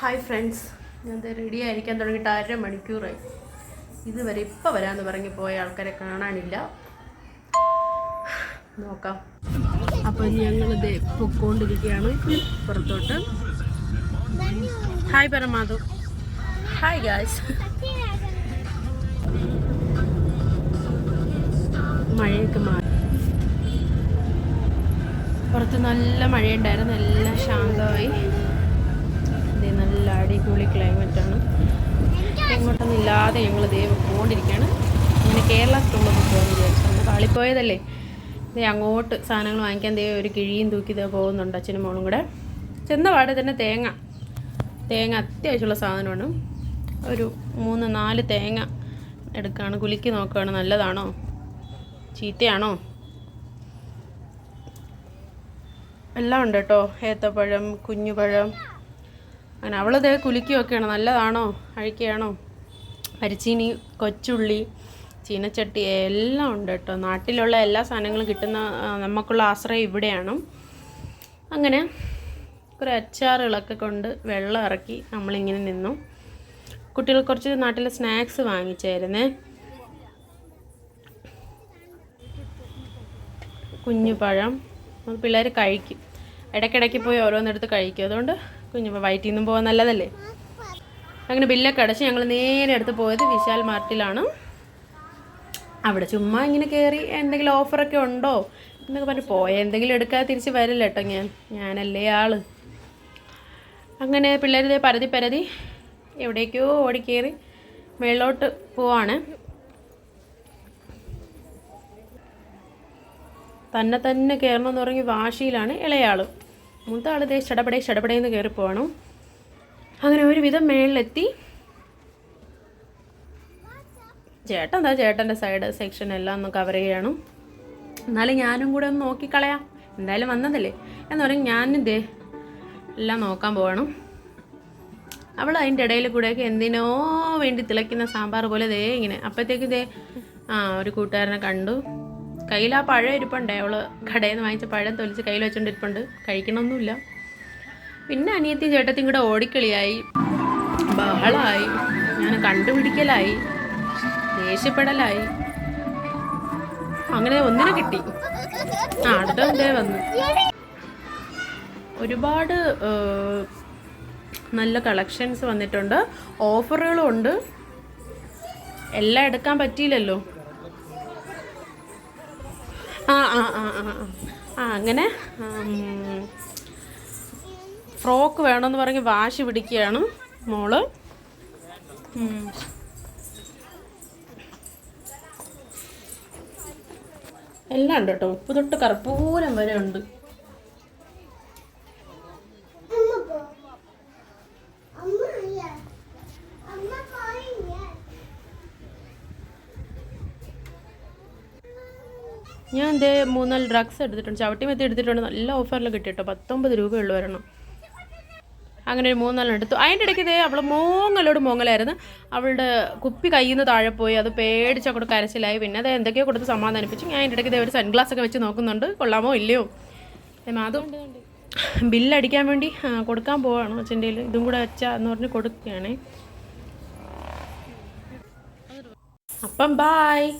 Hi friends ഞാൻ ready ആയിരിക്കാൻ തുടങ്ങിയിട്ട് അര മണിക്കൂറായി ഇതുവരെ ഇപ്പം വരാമെന്ന് പറഞ്ഞ് പോയ ആൾക്കാരെ കാണാനില്ല. നോക്കാം. അപ്പോൾ ഞങ്ങളിത് പൊക്കോണ്ടിരിക്കുകയാണ് പുറത്തോട്ട്. ഹായ് പരമാധു. ഹായ് ഗായ്സ് മഴയൊക്കെ മാറി. പുറത്ത് നല്ല മഴയുണ്ടായിരുന്നു. എല്ലാം ശാന്തമായി. ഇല്ലാതെ ഞങ്ങൾ ദൈവം പോകൊണ്ടിരിക്കുകയാണ് അങ്ങനെ കേരള സ്റ്റോറിലൊക്കെ പോകാൻ വിചാരിച്ചു നമ്മൾ പാളിപ്പോയതല്ലേ ദേ അങ്ങോട്ട് സാധനങ്ങൾ വാങ്ങിക്കാൻ ദേ ഒരു കിഴിയും തൂക്കി ഇതേ പോകുന്നുണ്ട് അച്ഛനും മോളും കൂടെ. ചെന്ന പാടെ തന്നെ തേങ്ങ. തേങ്ങ അത്യാവശ്യമുള്ള സാധനമാണ്. ഒരു മൂന്ന് നാല് തേങ്ങ എടുക്കുകയാണ് കുലുക്കി നോക്കുകയാണ് നല്ലതാണോ? ചീത്തയാണോ? എല്ലാം ഉണ്ട് കേട്ടോ. ഏത്തപ്പഴം കുഞ്ഞുപഴം. അങ്ങനെ അവളത് കുലുക്കിയൊക്കെയാണ്. നല്ലതാണോ? അഴിക്കുകയാണോ മരിച്ചീനി കൊച്ചുള്ളി ചീനച്ചട്ടി എല്ലാം ഉണ്ട് കേട്ടോ. നാട്ടിലുള്ള എല്ലാ സാധനങ്ങളും കിട്ടുന്ന നമുക്കുള്ള ആശ്രയം ഇവിടെയാണ്. അങ്ങനെ കുറേ അച്ചാറുകളൊക്കെ കൊണ്ട് വെള്ളം ഇറക്കി നമ്മളിങ്ങനെ നിന്നു. കുട്ടികൾ കുറച്ച് നാട്ടിലെ സ്നാക്സ് വാങ്ങിച്ചായിരുന്നേ. കുഞ്ഞു പഴം അത് പിള്ളേർ കഴിക്കും. ഇടയ്ക്കിടയ്ക്ക് പോയി ഓരോന്നെടുത്ത് കഴിക്കും. അതുകൊണ്ട് കുഞ്ഞു വയറ്റിൽ നിന്നും പോകാൻ നല്ലതല്ലേ? അങ്ങനെ ബില്ലൊക്കെ അടച്ച് ഞങ്ങൾ നേരെ അടുത്ത് പോയത് വിശാൽ മാർട്ടിലാണ്. അവിടെ ചുമ്മാ ഇങ്ങനെ കയറി എന്തെങ്കിലും ഓഫറൊക്കെ ഉണ്ടോ എന്നൊക്കെ പറഞ്ഞ് പോയ എന്തെങ്കിലും എടുക്കാതെ തിരിച്ച് വരില്ല കേട്ടോ ഞാൻ. ഞാനല്ലേ ആൾ. അങ്ങനെ പിള്ളേർ ഇതേ പരതി പരതി എവിടേക്കോ ഓടിക്കേറി മേളിലോട്ട് പോവാണ്. തന്നെ തന്നെ കയറണമെന്ന് പറഞ്ഞ് വാശിയിലാണ് ഇളയാൾ മൂത്ത ആൾ ഇതേ ചടപടേ ചടപടേന്ന് കയറി പോകണം അങ്ങനെ ഒരുവിധം മേളിലെത്തി. ചേട്ടൻ എന്താ ചേട്ടന്റെ സൈഡ് സെക്ഷൻ എല്ലാം ഒന്ന് കവർ ചെയ്യണം. എന്നാലും ഞാനും കൂടെ ഒന്ന് നോക്കിക്കളയാം. എന്തായാലും വന്നതല്ലേ? എന്ന് പറയും ഞാനും ദേ എല്ലാം നോക്കാൻ പോകണം അവൾ അതിന്റെ ഇടയിൽ കൂടെയൊക്കെ എന്തിനോ വേണ്ടി തിളയ്ക്കുന്ന സാമ്പാർ പോലെ ദേ ഇങ്ങനെ. അപ്പോഴത്തേക്ക് ദേ ആ ഒരു കൂട്ടുകാരനെ കണ്ടു. കയ്യിൽ ആ പഴം ഇരിപ്പുണ്ടേ. അവൾ കടയിൽ നിന്ന് വാങ്ങിച്ച പഴം തൊലിച്ച് കയ്യിൽ വെച്ചോണ്ടിരിപ്പുണ്ട് കഴിക്കണമൊന്നുമില്ല. പിന്നെ അനിയത്തി ചേട്ടത്തിയും കൂടെ ഓടിക്കളിയായി. ബഹളമായി ഞാൻ കണ്ടുപിടിക്കലായി. ദേഷ്യപ്പെടലായി. അങ്ങനെ ഒന്നിനെ കിട്ടി. ആ അടുത്ത ഇതേ വന്നു. ഒരുപാട് നല്ല കളക്ഷൻസ് വന്നിട്ടുണ്ട്. ഓഫറുകളും ഉണ്ട്. എല്ലാം എടുക്കാൻ പറ്റിയില്ലല്ലോ. ആ ആ ആ ആ അങ്ങനെ ഫ്രോക്ക് വേണമെന്ന് പറഞ്ഞ് വാശി പിടിക്കുകയാണ് മോൾ. എല്ലാം ഉണ്ട് കേട്ടോ. ഉപ്പ് തൊട്ട് കർപ്പൂരം വരെ ഉണ്ട്. ഞാൻ ദേ മൂന്നാൽ ഡ്രഗ്സ് എടുത്തിട്ടുണ്ട്. ചവിട്ടി മെത്തി എടുത്തിട്ടുണ്ട്. നല്ല ഓഫറിൽ കിട്ടി കേട്ടോ. പത്തൊമ്പത് രൂപയുള്ളൂ വരണം അങ്ങനെ ഒരു മൂന്നാലെണ്ണം എടുത്തു. അതിന്റെ ഇടയ്ക്ക് ഇതേ അവൾ മൂങ്ങലോട് മോങ്ങലായിരുന്നു. അവളുടെ കുപ്പി കയ്യിൽ നിന്ന് താഴെ പോയി അത് പേടിച്ച് അങ്ങോട്ട് കരച്ചിലായി. പിന്നെ അത് എന്തൊക്കെയോ കൊടുത്ത് സമാധാനിപ്പിച്ചു. ഞാൻ അതിന്റെ ഇടയ്ക്ക് ഇതേ ഒരു സൺഗ്ലാസ് ഒക്കെ വെച്ച് നോക്കുന്നുണ്ട്. കൊള്ളാമോ ഇല്ലയോ? അതും ബില്ലടിക്കാൻ വേണ്ടി കൊടുക്കാൻ പോവാണ് അച്ഛന്റെ ഇതും കൂടെ വെച്ചാ എന്ന് പറഞ്ഞ് കൊടുക്കുകയാണേ. അപ്പം ബായ്